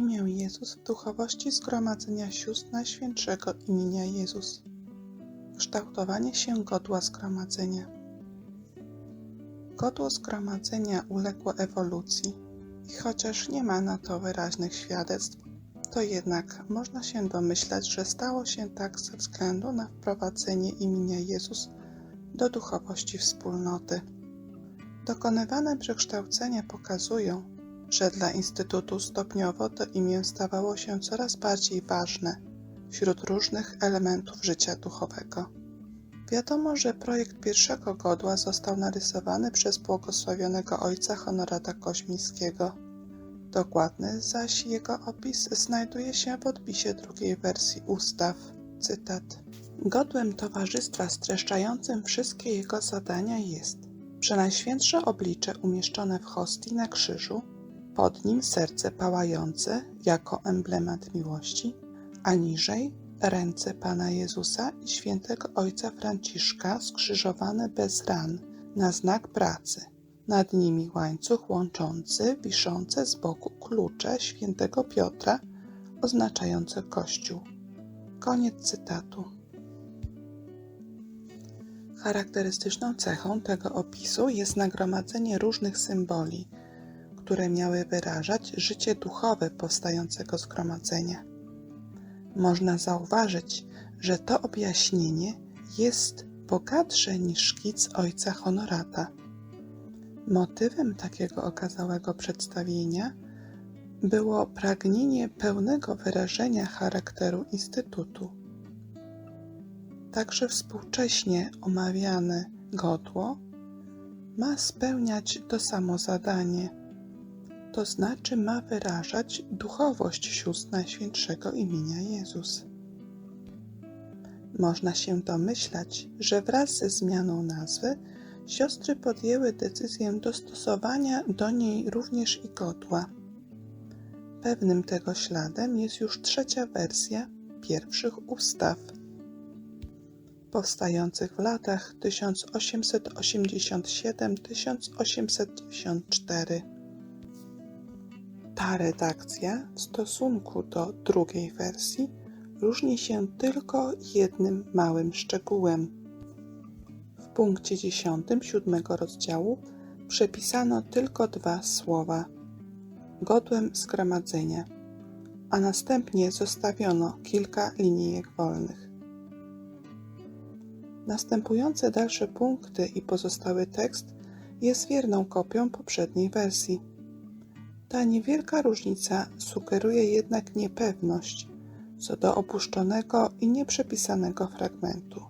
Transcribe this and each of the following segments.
imię Jezus w duchowości Zgromadzenia Sióstr Najświętszego imienia Jezus. Kształtowanie się godła zgromadzenia. Godło zgromadzenia uległo ewolucji i chociaż nie ma na to wyraźnych świadectw, to jednak można się domyślać, że stało się tak ze względu na wprowadzenie imienia Jezus do duchowości wspólnoty. Dokonywane przekształcenia pokazują, że dla Instytutu stopniowo to imię stawało się coraz bardziej ważne wśród różnych elementów życia duchowego. Wiadomo, że projekt pierwszego godła został narysowany przez błogosławionego ojca Honorata Koźmińskiego. Dokładny zaś jego opis znajduje się w odpisie drugiej wersji ustaw. Cytat. Godłem towarzystwa streszczającym wszystkie jego zadania jest Przenajświętsze oblicze umieszczone w hostii na krzyżu, pod nim serce pałające jako emblemat miłości, a niżej ręce Pana Jezusa i świętego Ojca Franciszka skrzyżowane bez ran na znak pracy. Nad nimi łańcuch łączący, wiszące z boku klucze świętego Piotra oznaczające Kościół. Koniec cytatu. Charakterystyczną cechą tego opisu jest nagromadzenie różnych symboli, które miały wyrażać życie duchowe powstającego zgromadzenia. Można zauważyć, że to objaśnienie jest bogatsze niż szkic ojca Honorata. Motywem takiego okazałego przedstawienia było pragnienie pełnego wyrażenia charakteru Instytutu. Także współcześnie omawiane godło ma spełniać to samo zadanie – to znaczy ma wyrażać duchowość sióstr Najświętszego imienia Jezus. Można się domyślać, że wraz ze zmianą nazwy siostry podjęły decyzję dostosowania do niej również i godła. Pewnym tego śladem jest już trzecia wersja pierwszych ustaw, powstających w latach 1887-1894. Ta redakcja w stosunku do drugiej wersji różni się tylko jednym małym szczegółem. W punkcie dziesiątym siódmego rozdziału przepisano tylko dwa słowa godłem zgromadzenia, a następnie zostawiono kilka linijek wolnych. Następujące dalsze punkty i pozostały tekst jest wierną kopią poprzedniej wersji. Ta niewielka różnica sugeruje jednak niepewność co do opuszczonego i nieprzepisanego fragmentu.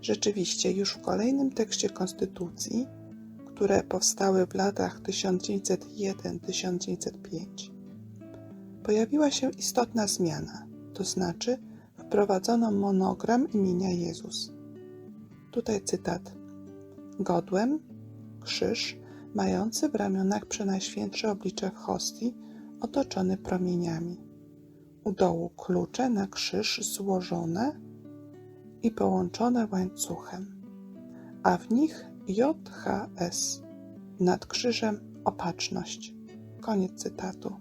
Rzeczywiście, już w kolejnym tekście Konstytucji, które powstały w latach 1901-1905, pojawiła się istotna zmiana, to znaczy wprowadzono monogram imienia Jezus. Tutaj cytat: Godłem, krzyż, mający w ramionach przenajświętsze oblicze w hostii, otoczony promieniami. U dołu klucze na krzyż złożone i połączone łańcuchem, a w nich JHS, nad krzyżem opatrzność. Koniec cytatu.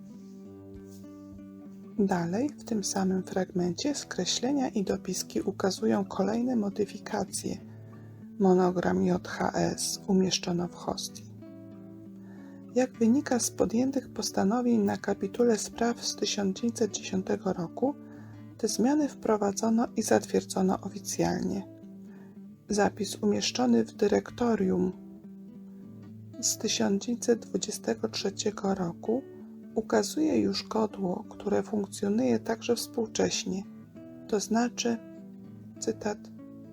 Dalej, w tym samym fragmencie, skreślenia i dopiski ukazują kolejne modyfikacje. Monogram JHS umieszczono w hostii. Jak wynika z podjętych postanowień na kapitule spraw z 1910 roku, te zmiany wprowadzono i zatwierdzono oficjalnie. Zapis umieszczony w dyrektorium z 1923 roku ukazuje już godło, które funkcjonuje także współcześnie, to znaczy, cytat,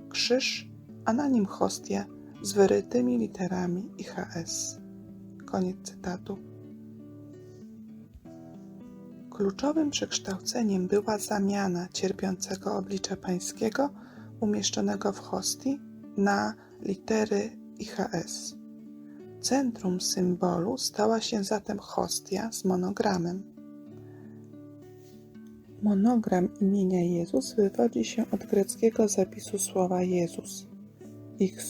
krzyż, a na nim hostia z wyrytymi literami IHS. Koniec cytatu. Kluczowym przekształceniem była zamiana cierpiącego oblicza pańskiego umieszczonego w hostii na litery IHS. Centrum symbolu stała się zatem hostia z monogramem. Monogram imienia Jezus wywodzi się od greckiego zapisu słowa Jezus, ich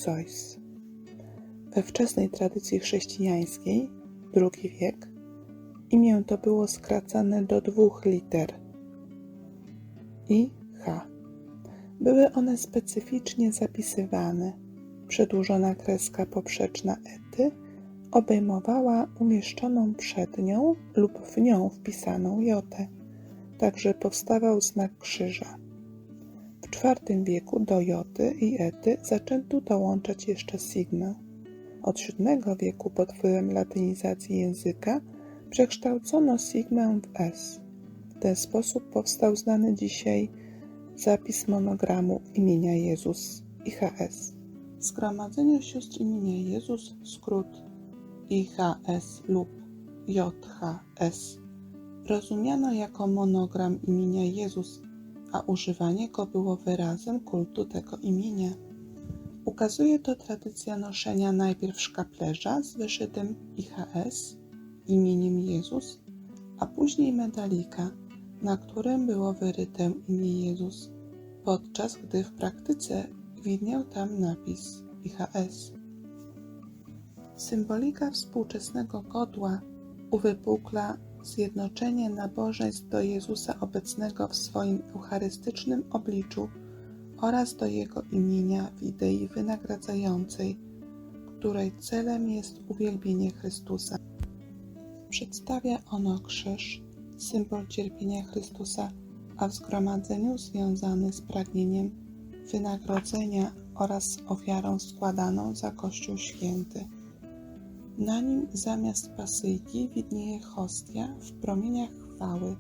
We wczesnej tradycji chrześcijańskiej, II wiek, Imię to było skracane do dwóch liter i H. Były one specyficznie zapisywane. Przedłużona kreska poprzeczna ety obejmowała umieszczoną przed nią lub w nią wpisaną jotę. Także powstawał znak krzyża. W IV wieku do joty i ety zaczęto dołączać jeszcze sigmę. Od VII wieku pod wpływem latynizacji języka przekształcono sigmę w S. W ten sposób powstał znany dzisiaj zapis monogramu imienia Jezus IHS. W Zgromadzeniu Sióstr imienia Jezus skrót IHS lub JHS rozumiano jako monogram imienia Jezus, a używanie go było wyrazem kultu tego imienia. Ukazuje to tradycja noszenia najpierw szkaplerza z wyszytym IHS imieniem Jezus, a później medalika, na którym było wyryte imię Jezus, podczas gdy w praktyce widniał tam napis IHS. Symbolika współczesnego godła uwypukla zjednoczenie nabożeństw do Jezusa obecnego w swoim eucharystycznym obliczu oraz do Jego imienia w idei wynagradzającej, której celem jest uwielbienie Chrystusa. Przedstawia ono krzyż, symbol cierpienia Chrystusa, a w zgromadzeniu związany z pragnieniem wynagrodzenia oraz ofiarą składaną za Kościół Święty. Na nim zamiast pasyjki widnieje hostia w promieniach chwały.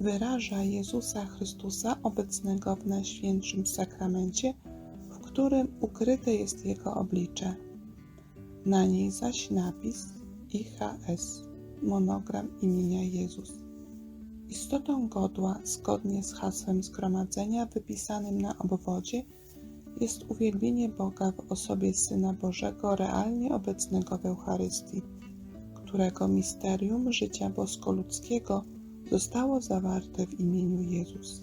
Wyraża Jezusa Chrystusa obecnego w Najświętszym Sakramencie, w którym ukryte jest Jego oblicze. Na niej zaś napis IHS, monogram imienia Jezus. Istotą godła, zgodnie z hasłem zgromadzenia wypisanym na obwodzie, jest uwielbienie Boga w osobie Syna Bożego realnie obecnego w Eucharystii, którego misterium życia bosko-ludzkiego zostało zawarte w imieniu Jezus.